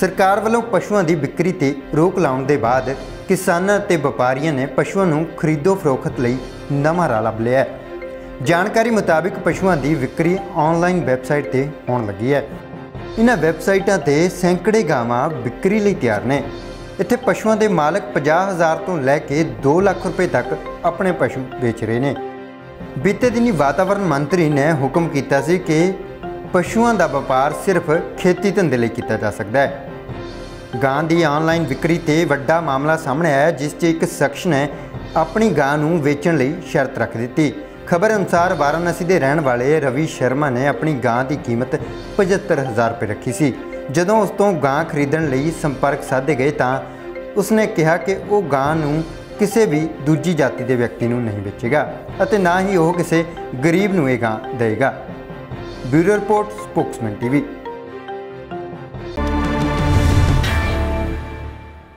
ਸਰਕਾਰ ਵੱਲੋਂ ਪਸ਼ੂਆਂ ਦੀ ਵਿਕਰੀ ਤੇ ਰੋਕ ਲਾਉਣ ਦੇ ਬਾਅਦ ਕਿਸਾਨਾਂ ਤੇ ਵਪਾਰੀਆਂ ਨੇ ਪਸ਼ੂਆਂ ਨੂੰ ਖਰੀਦੋ ਫਰੋਖਤ ਲਈ ਨਵਾਂ ਰਾਹ ਲੱਭ ਲਿਆ ਹੈ। ਜਾਣਕਾਰੀ ਮੁਤਾਬਿਕ ਪਸ਼ੂਆਂ ਦੀ ਵਿਕਰੀ ਆਨਲਾਈਨ ਵੈਬਸਾਈਟ ਤੇ ਹੋਣ ਲੱਗੀ ਹੈ। ਇਹਨਾਂ ਵੈਬਸਾਈਟਾਂ ਤੇ ਸੈਂਕੜੇ ਗਾਵਾਂ ਵਿਕਰੀ ਲਈ ਤਿਆਰ ਨੇ। ਇੱਥੇ ਪਸ਼ੂਆਂ ਦੇ ਮਾਲਕ 50000 ਤੋਂ ਲੈ ਕੇ 2 ਲੱਖ ਰੁਪਏ ਤੱਕ ਆਪਣੇ ਪਸ਼ੂ ਵੇਚ ਰਹੇ ਨੇ। ਬੀਤੇ ਦਿਨੀ ਵਾਤਾਵਰਣ ਮੰਤਰੀ ਨੇ ਹੁਕਮ ਕੀਤਾ ਸੀ ਕਿ ਪਸ਼ੂਆਂ ਦਾ ਵਪਾਰ ਸਿਰਫ ਖੇਤੀ ਧੰਦੇ ਲਈ ਕੀਤਾ ਜਾ ਸਕਦਾ ਹੈ। ਗਾਂ ਦੀ ਆਨਲਾਈਨ ਵਿਕਰੀ ਤੇ ਵੱਡਾ ਮਾਮਲਾ ਸਾਹਮਣੇ ਆਇਆ, ਜਿਸ 'ਚ ਇੱਕ ਸ਼ਖਸ ਨੇ ਆਪਣੀ ਗਾਂ ਨੂੰ ਵੇਚਣ ਲਈ ਸ਼ਰਤ ਰੱਖ ਦਿੱਤੀ। ਖਬਰ ਅਨੁਸਾਰ ਵਾਰਾਣਸੀ ਦੇ ਰਹਿਣ ਵਾਲੇ ਰਵੀ ਸ਼ਰਮਾ ਨੇ ਆਪਣੀ ਗਾਂ ਦੀ ਕੀਮਤ 75000 ਰੁਪਏ ਰੱਖੀ ਸੀ। ਜਦੋਂ ਉਸ ਤੋਂ ਗਾਂ ਖਰੀਦਣ ਲਈ ਸੰਪਰਕ ਸਾਧੇ ਗਏ ਤਾਂ ਉਸਨੇ ਕਿਹਾ ਕਿ ਉਹ ਗਾਂ ਨੂੰ ਕਿਸੇ ਵੀ ਦੂਜੀ ਜਾਤੀ ਦੇ ਵਿਅਕਤੀ ਨੂੰ ਨਹੀਂ ਵੇਚੇਗਾ ਅਤੇ ਨਾ ਹੀ ਉਹ ਕਿਸੇ ਗਰੀਬ ਨੂੰ ਇਹ ਗਾਂ ਦੇਵੇਗਾ। Bureau report, Spokesman TV.